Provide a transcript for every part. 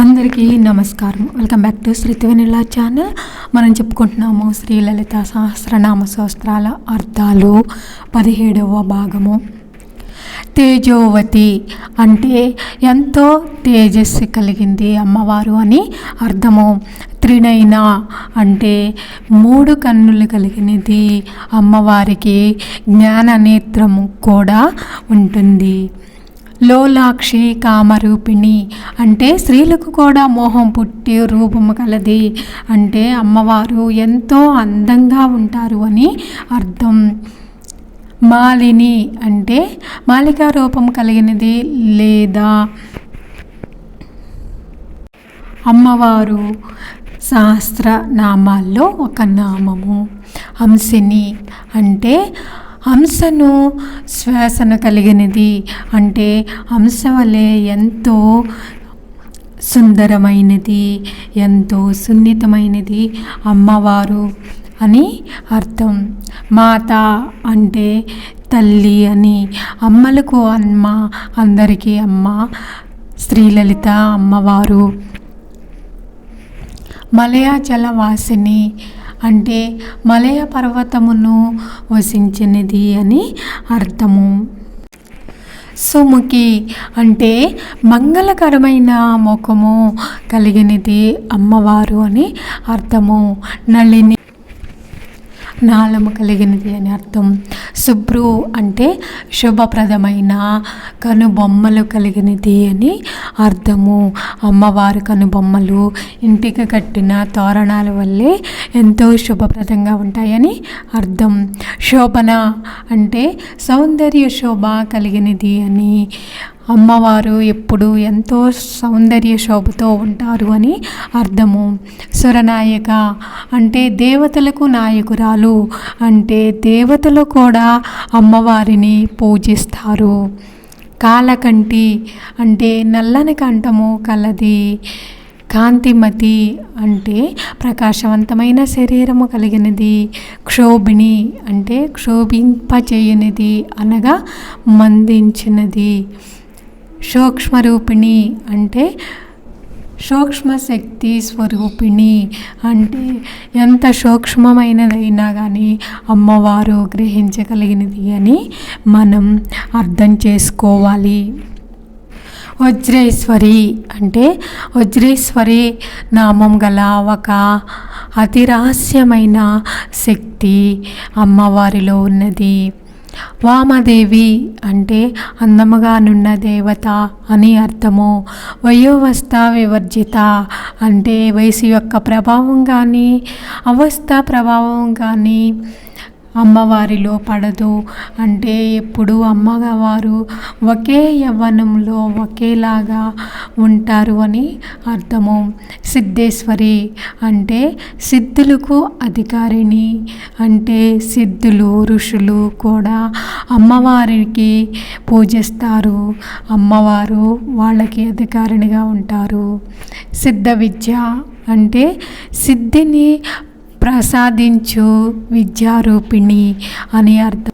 అందరికీ నమస్కారం. Welcome back to Srithivenila channel మనం చెప్పుకుంటున్నాము శ్రీలలిత సహస్రనామ శాస్త్రాల అర్థాలు పదిహేడవ భాగము. తేజోవతి అంటే ఎంతో తేజస్సు కలిగింది అమ్మవారు అని అర్థము. త్రినైన అంటే మూడు కన్నులు కలిగినది అమ్మవారికి జ్ఞాన నేత్రము కూడా ఉంటుంది. లోలాక్షి కామరూపిణి. అంటే స్త్రీలకు కూడా మోహం పుట్టి రూపము కలది. అంటే అమ్మవారు ఎంతో అందంగా ఉంటారు అని అర్థం. మాలిని అంటే మాలికా రూపం కలిగినది లేదా? అమ్మవారు శాస్త్ర నామాల్లో ఒక నామము. హంసిని అంటే హంసను శ్వాసను కలిగినది అంటే హంస వలె ఎంతో సుందరమైనది ఎంతో సున్నితమైనది అమ్మవారు అని అర్థం. మాత అంటే తల్లి అని అమ్మలకు అమ్మ అందరికీ అమ్మ శ్రీలలిత అమ్మవారు. మలయాచల వాసిని అంటే మలయ పర్వతమును వసించినది అని అర్థము. సుముఖి అంటే మంగళకరమైన ముఖము కలిగినది అమ్మవారు అని అర్థము. నళిని నాళము కలిగినది అని అర్థం. శుభ్రు అంటే శుభప్రదమైన కనుబొమ్మలు కలిగినది అని అర్థము. అమ్మవారి కనుబొమ్మలు ఇంటికి కట్టిన తోరణాల వల్లే ఎంతో శుభప్రదంగా ఉంటాయని అర్థం. శోభన అంటే సౌందర్య శోభ కలిగినది అని అమ్మవారు ఎప్పుడు ఎంతో సౌందర్య శోభతో ఉంటారు అని అర్థము. సురనాయక అంటే దేవతలకు నాయకురాలు అంటే దేవతలు కూడా అమ్మవారిని పూజిస్తారు. కాలకంటి అంటే నల్లని కంఠము కలది. కాంతిమతి అంటే ప్రకాశవంతమైన శరీరము కలిగినది. క్షోభిణి అంటే క్షోభింపచేయనిది అనగా మందించినది. సూక్ష్మరూపిణి అంటే సూక్ష్మ శక్తి స్వరూపిణి అంటే ఎంత సూక్ష్మమైనదైనా కానీ అమ్మవారు గ్రహించగలిగినది అని మనం అర్థం చేసుకోవాలి. వజ్రేశ్వరి అంటే వజ్రేశ్వరి నామం గల ఒక అతి రహస్యమైన శక్తి అమ్మవారిలో ఉన్నది. వామదేవి అంటే అందముగానున్న దేవత అని అర్థము. వయోవస్థ వివర్జిత అంటే వయసు యొక్క ప్రభావం కానీ అవస్థ ప్రభావం కానీ అమ్మవారిలో పడదు. అంటే ఎప్పుడు అమ్మవారు ఒకే యవ్వనంలో ఒకేలాగా ఉంటారు అని అర్థము. సిద్ధేశ్వరి అంటే సిద్ధులకు అధికారిణి. అంటే సిద్ధులు ఋషులు కూడా అమ్మవారికి పూజిస్తారు. అమ్మవారు వాళ్ళకి అధికారిణిగా ఉంటారు. సిద్ధ విద్య అంటే సిద్ధిని ప్రసాదించు విద్యారూపిణి అని అర్థం.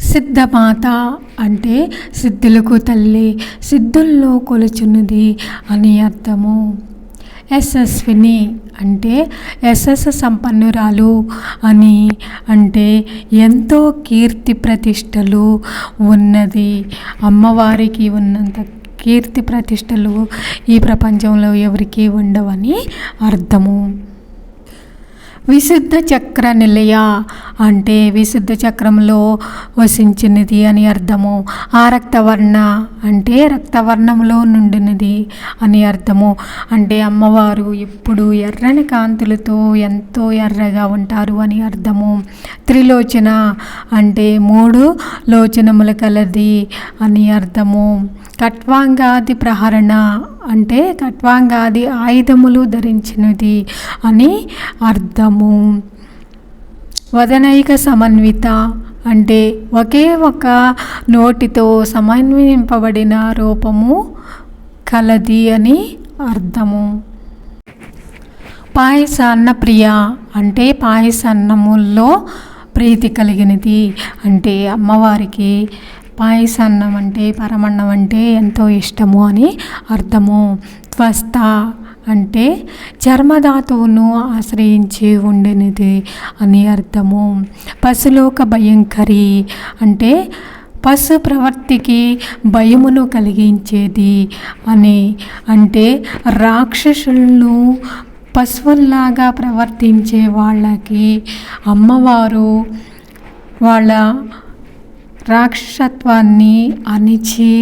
సిద్ధమాత అంటే సిద్ధులకు తల్లి సిద్ధుల్లో కొలుచున్నది అని అర్థము. యశస్విని అంటే యశస్స సంపన్నురాలు అని అంటే ఎంతో కీర్తి ప్రతిష్టలు ఉన్నది. అమ్మవారికి ఉన్నంత కీర్తి ప్రతిష్టలు ఈ ప్రపంచంలో ఎవరికీ ఉండవని అర్థము. విశుద్ధ చక్ర నిలయ అంటే విశుద్ధ చక్రంలో వసించినది అని అర్థము. ఆ రక్తవర్ణ అంటే రక్తవర్ణంలో నుండినది అని అర్థము. అంటే అమ్మవారు ఎప్పుడు ఎర్రని కాంతులతో ఎంతో ఎర్రగా ఉంటారు అని అర్థము. త్రిలోచన అంటే మూడు లోచనములు కలది అని అర్థము. కట్వాంగాది ప్రహరణ అంటే కట్వాంగాది ఆయుధములు ధరించినది అని అర్థము. వదనైక సమన్విత అంటే ఒకే ఒక నోటితో సమన్వయింపబడిన రూపము కలది అని అర్థము. పాయసాన్న ప్రియ అంటే పాయసాన్నముల్లో ప్రీతి కలిగినది. అంటే అమ్మవారికి పాయసాన్నం అంటే పరమన్నం అంటే ఎంతో ఇష్టము అని అర్థము. త్వస్థ అంటే చర్మధాతువును ఆశ్రయించి ఉండినది అని అర్థము. పశులోక భయంకరి అంటే పశు ప్రవర్తికి భయమును కలిగించేది అని అంటే రాక్షసులను పశువుల్లాగా ప్రవర్తించే వాళ్ళకి అమ్మవారు వాళ్ళ రాక్షసత్వాన్ని అణిచి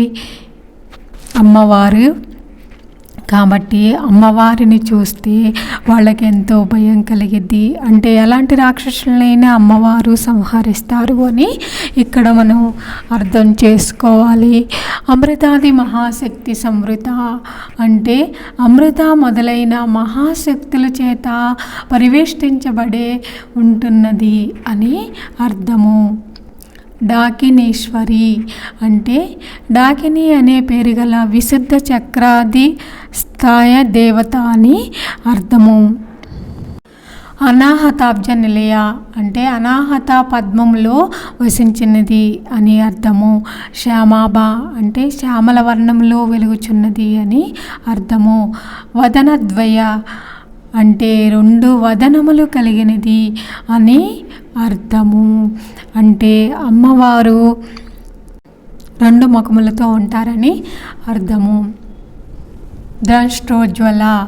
అమ్మవారు. కాబట్టి అమ్మవారిని చూస్తే వాళ్ళకి ఎంతో భయం కలిగిద్ది. అంటే ఎలాంటి రాక్షసులైనా అమ్మవారు సంహరిస్తారు అని ఇక్కడ మనం అర్థం చేసుకోవాలి. అమృతాది మహాశక్తి సమృత అంటే అమృత మొదలైన మహాశక్తుల చేత పరివేష్టించబడే ఉంటున్నది అని అర్థము. డాకినేశ్వరి అంటే డాకిని అనే పేరు గల విశుద్ధ చక్రాది స్థాయ దేవత అని అర్థము. అనాహతాబ్జ నిలయ అంటే అనాహత పద్మంలో వసించినది అని అర్థము. శ్యామాబ అంటే శ్యామల వర్ణంలో వెలుగుచున్నది అని అర్థము. వదనద్వయ అంటే రెండు వదనములు కలిగినది అని అర్థము అంటే అమ్మవారు రెండు ముఖములతో ఉంటారని అర్థము. ద్రష్టోజ్వల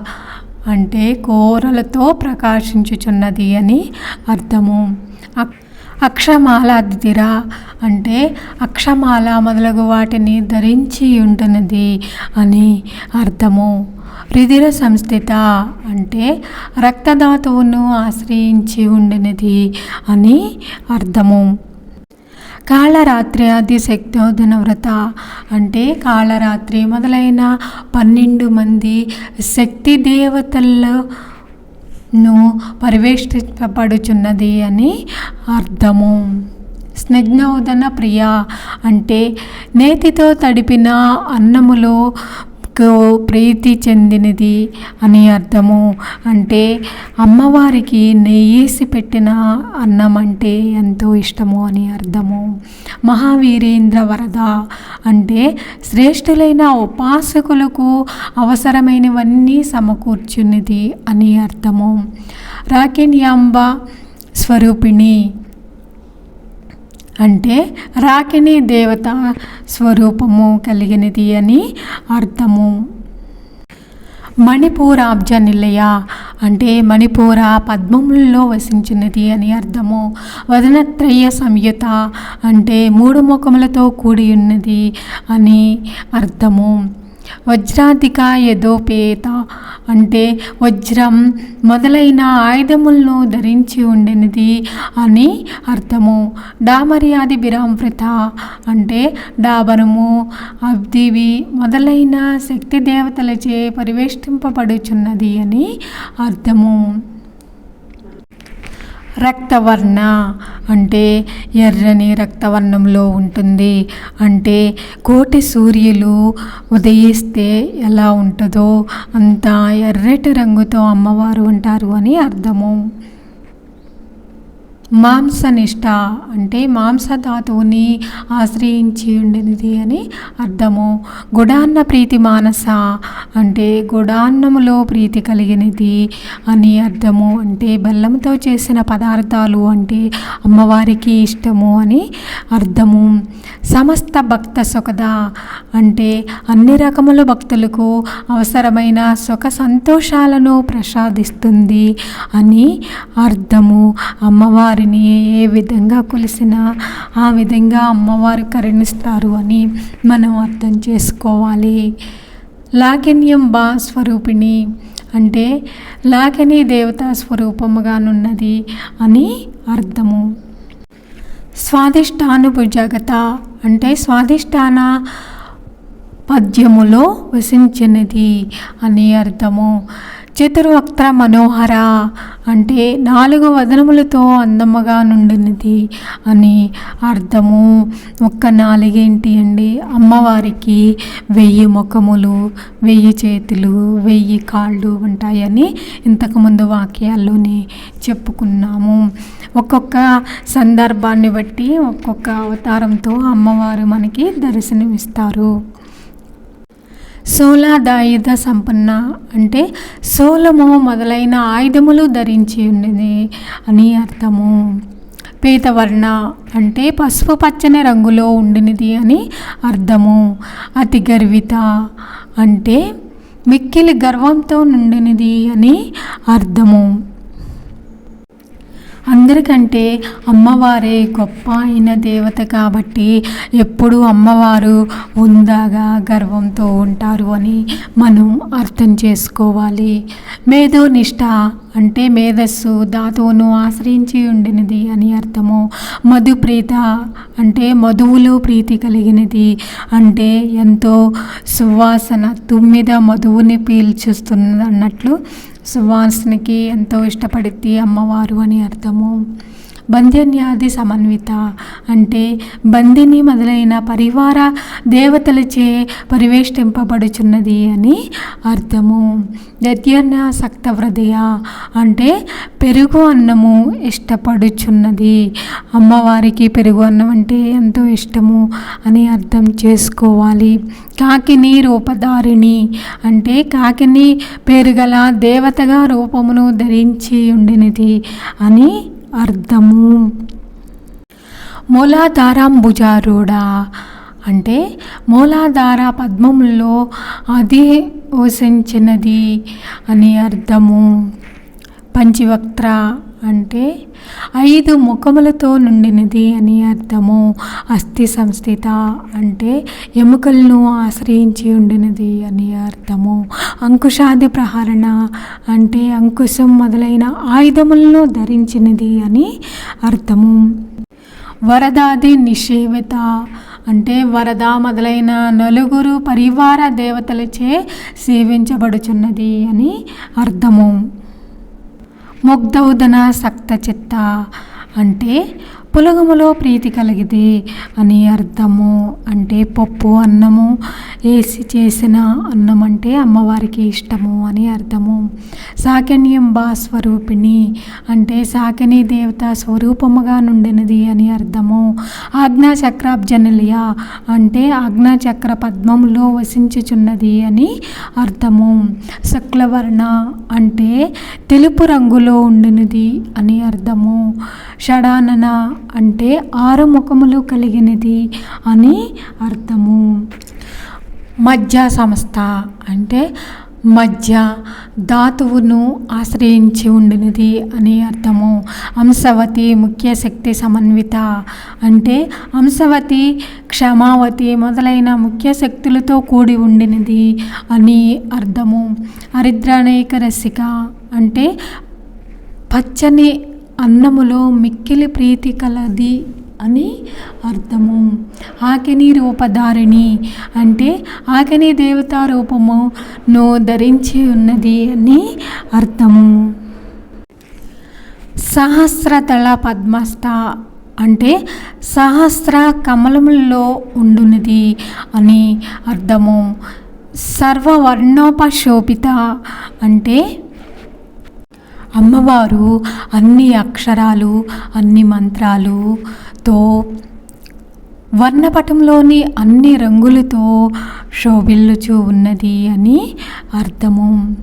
అంటే కోరలతో ప్రకాశించుచున్నది అని అర్థము. అక్- అక్షమాల అంటే అక్షమాల మొదలగు వాటిని ధరించి ఉంటున్నది అని అర్థము. రుధిర సంస్థిత అంటే రక్తధాతువును ఆశ్రయించి ఉండినది అని అర్థము. కాళరాత్రి ఆది శక్తోధన వ్రత అంటే కాళరాత్రి మొదలైన పన్నెండు మంది శక్తి దేవతలను పరివేష్టింపబడుచున్నది అని అర్థము. స్నిగ్ధోదన ప్రియ అంటే నేతితో తడిపిన అన్నములో కు ప్రీతి చెందినది అని అర్థము. అంటే అమ్మవారికి నెయ్యేసి పెట్టిన అన్నం అంటే ఎంతో ఇష్టము అని అర్థము. మహావీరేంద్ర వరద అంటే శ్రేష్ఠులైన ఉపాసకులకు అవసరమైనవన్నీ సమకూర్చున్నది అని అర్థము. రాకిణ్యాంబ స్వరూపిణి అంటే రాకిణి దేవత స్వరూపము కలిగినది అని అర్థము. మణిపూరాబ్జ నిలయ అంటే మణిపూర పద్మములలో వసించినది అని అర్థము. వదనత్రయ సంయుత అంటే మూడు ముఖములతో కూడి ఉన్నది అని అర్థము. వజ్రాధిక యథోపేత అంటే వజ్రం మొదలైన ఆయుధములను ధరించి ఉండినది అని అర్థము. డామర్యాది బిరామృత అంటే డాబరము అబ్దివి మొదలైన శక్తి దేవతలచే పరివేష్టింపబడుచున్నది అని అర్థము. రక్తవర్ణ అంటే ఎర్రని రక్తవర్ణంలో ఉంటుంది. అంటే కోటి సూర్యులు ఉదయిస్తే ఎలా ఉంటుందో అంత ఎర్రటి రంగుతో అమ్మవారు ఉంటారు అని అర్థము. మాంసనిష్ట అంటే మాంసధాతువుని ఆశ్రయించి ఉండినది అని అర్థము. గుడాన్న ప్రీతి మానస అంటే గుడాన్నములో ప్రీతి కలిగినది అని అర్థము. అంటే బెల్లంతో చేసిన పదార్థాలు అంటే అమ్మవారికి ఇష్టము అని అర్థము. సమస్త భక్త సుఖద అంటే అన్ని రకముల భక్తులకు అవసరమైన సుఖ సంతోషాలను ప్రసాదిస్తుంది అని అర్థము. అమ్మవారి వారిని ఏ విధంగా కొలిసినా ఆ విధంగా అమ్మవారు కరుణిస్తారు అని మనం అర్థం చేసుకోవాలి. లాకిన్యం బా స్వరూపిణి అంటే లాకిని దేవతా స్వరూపముగానున్నది అని అర్థము. స్వాదిష్టానుభుజగత అంటే స్వాదిష్టాన పద్యములో వసించినది అని అర్థము. చతుర్వక్త్ర మనోహర అంటే నాలుగు వదనములతో అందముగా నుండినది అని అర్థము. ఒక్క నాలుగేంటి అండి అమ్మవారికి వెయ్యి ముఖములు వెయ్యి చేతులు వెయ్యి కాళ్ళు ఉంటాయని ఇంతకుముందు వాక్యాల్లోనే చెప్పుకున్నాము. ఒక్కొక్క సందర్భాన్ని బట్టి ఒక్కొక్క అవతారంతో అమ్మవారు మనకి దర్శనమిస్తారు. శూలాదాయుధ సంపన్న అంటే శూలము మొదలైన ఆయుధములు ధరించి ఉన్నది అని అర్థము. పీతవర్ణ అంటే పసుపు పచ్చని రంగులో ఉండినది అని అర్థము. అతి గర్విత అంటే మిక్కిలి గర్వంతో నుండినది అని అర్థము. అందరికంటే అమ్మవారే గొప్ప అయిన దేవత కాబట్టి ఎప్పుడు అమ్మవారు ఉందాగా గర్వంతో ఉంటారు అని మనం అర్థం చేసుకోవాలి. మేధో నిష్ఠ అంటే మేధస్సు ధాతువును ఆశ్రయించి ఉండినది అని అర్థము. మధుప్రీత అంటే మధువులో ప్రీతి కలిగినది అంటే ఎంతో సువాసన తుమ్మిద మధువుని పీల్చుస్తున్నది అన్నట్లు సువాసనకి ఎంతో ఇష్టపడిద్ది అమ్మవారు అని అర్థము. బంధ్యన్యాది సమన్విత అంటే బందిని మొదలైన పరివార దేవతలచే పరివేష్టింపబడుచున్నది అని అర్థము. సక్త హృదయ అంటే పెరుగు అన్నము ఇష్టపడుచున్నది. అమ్మవారికి పెరుగు అన్నం అంటే ఎంతో ఇష్టము అని అర్థం చేసుకోవాలి. కాకిని రూపధారిణి అంటే కాకిని పేరుగల దేవతగా రూపమును ధరించి ఉండినది అని అర్థము. మూలాధారాంబుజారూఢ అంటే మూలాధార పద్మంలో అది వసించినది అని అర్థము. పంచివక్త్ర అంటే ఐదు ముఖములతో నుండినది అని అర్థము. అస్థి సంస్థిత అంటే ఎముకలను ఆశ్రయించి ఉండినది అని అర్థము. అంకుశాది ప్రహరణ అంటే అంకుశం మొదలైన ఆయుధములను ధరించినది అని అర్థము. వరదాది నిషేవిత అంటే వరద మొదలైన నలుగురు పరివార దేవతలచే సేవించబడుచున్నది అని అర్థము. ముగ్ధౌదన సక్త చిత్త అంటే పులగములో ప్రీతి కలిగితే అని అర్థము అంటే పప్పు అన్నము వేసి చేసిన అన్నం అంటే అమ్మవారికి ఇష్టము అని అర్థము. సాకన్యం బా స్వరూపిణి అంటే సాకని దేవత స్వరూపముగా నుండినది అని అర్థము. ఆజ్ఞాచక్రాబ్జనలియ అంటే ఆజ్ఞాచక్ర పద్మంలో వసించుచున్నది అని అర్థము. శుక్లవర్ణ అంటే తెలుపు రంగులో ఉండినది అని అర్థము. షడానన అంటే ఆరు ముఖములు కలిగినది అని అర్థము. మధ్య సంస్థ అంటే మధ్య ధాతువును ఆశ్రయించి ఉండినది అని అర్థము. అంశవతి ముఖ్య శక్తి సమన్విత అంటే అంశవతి క్షమావతి మొదలైన ముఖ్య శక్తులతో కూడి ఉండినది అని అర్థము. హరిద్రానేక రసిక అంటే పచ్చని అన్నములో మిక్కిలి ప్రీతి కలది అని అర్థము. ఆకిని రూపధారిణి అంటే ఆకిని దేవతా రూపమును ధరించి ఉన్నది అని అర్థము. సహస్రతళ పద్మస్థ అంటే సహస్ర కమలముల్లో ఉండునది అని అర్థము. సర్వవర్ణోపశోభిత అంటే అమ్మవారు అన్ని అక్షరాలు అన్ని మంత్రాలుతో వర్ణపటంలోని అన్ని రంగులతో శోభిల్లుచు ఉన్నది అని అర్థము.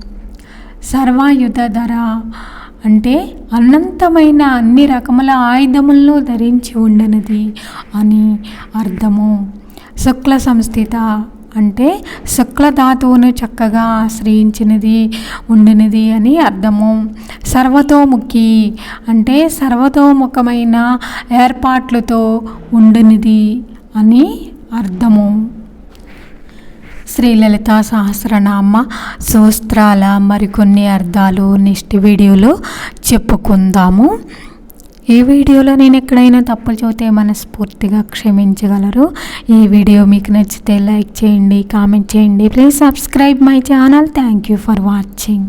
సర్వాయుధ ధర అంటే అనంతమైన అన్ని రకముల ఆయుధములను ధరించి ఉండనది అని అర్థము. శుక్ల సంస్థిత అంటే శుక్లధాతువును చక్కగా ఆశ్రయించినది ఉండినది అని అర్థము. సర్వతోముఖి అంటే సర్వతోముఖమైన ఏర్పాట్లతో ఉండినది అని అర్థము. శ్రీలలిత సహస్రనామ సూస్త్రాల మరికొన్ని అర్థాలు నెక్స్ట్ వీడియోలో చెప్పుకుందాము. ఈ వీడియోలో నేను ఎక్కడైనా తప్పులు చూస్తే మనస్ఫూర్తిగా క్షమించగలరు. ఈ వీడియో మీకు నచ్చితే లైక్ చేయండి కామెంట్ చేయండి. Please subscribe my channel. Thank you for watching.